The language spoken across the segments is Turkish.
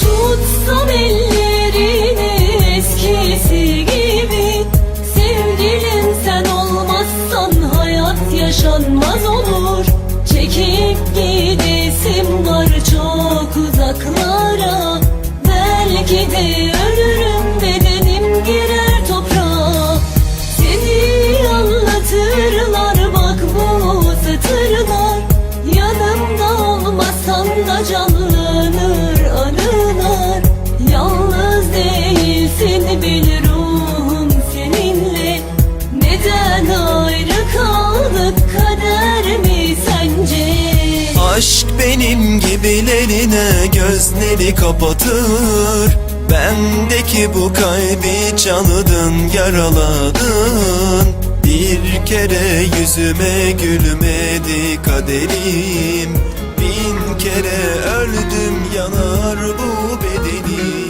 Tutsam ellerini eskisi gibi. Sevgilim sen olmazsan hayat yaşanmaz olur. Çekip gidesim var çok uzaklara. Belki de ölürüm bedenim girer toprağa. Seni anlatırlar bak bu satırlar. Yanımda olmasan da canlanır anılar. Yalnız değilsin bil Aşk benim gibilerine gözleri kapatır. Bendeki bu kalbi çalıdın yaraladın. Bir kere yüzüme gülmedi kaderim. Bin kere öldüm yanar bu bedenim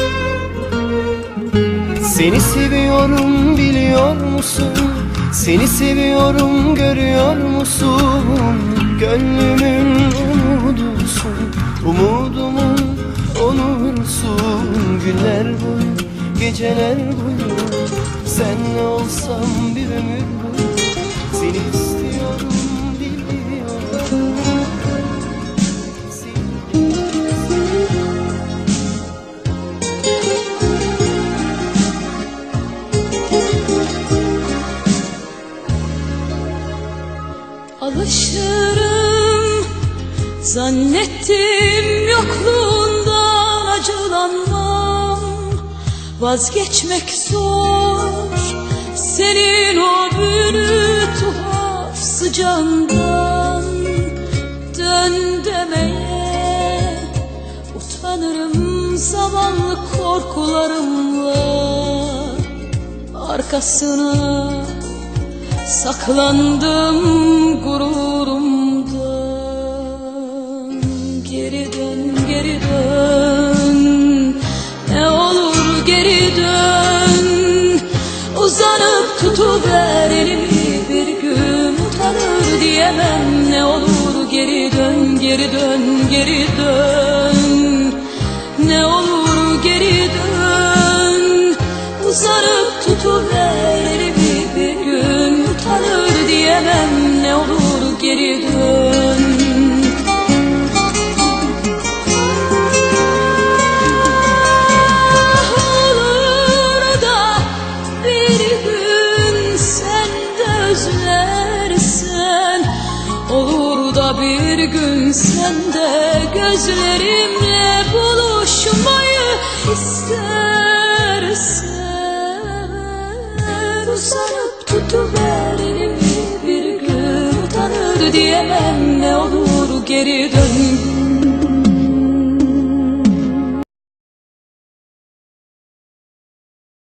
seni seviyorum biliyor musun? Seni seviyorum görüyor musun? Gönlümün umudusun Umudumun onursun Günler boyu geceler boyu Senle olsam bir ömür Alışırım. Zannettim yokluğundan acılanmam. Vazgeçmek zor. Senin o büyülü tuhaf sıcağından Dön demeye Utanırım zavallı korkularımla. Arkasına Saklandım gururumdan. Geri dön, geri dön. Ne olur geri dön. Uzanıp tutuver elimi Bir gün utanır diyemem. Ne olur geri dön, geri dön, geri dön geri dön. Olur da bir gün sen de özlersen Olur da bir gün sen de gözlerimle buluşmayı istersen diyemem ne olur geri dön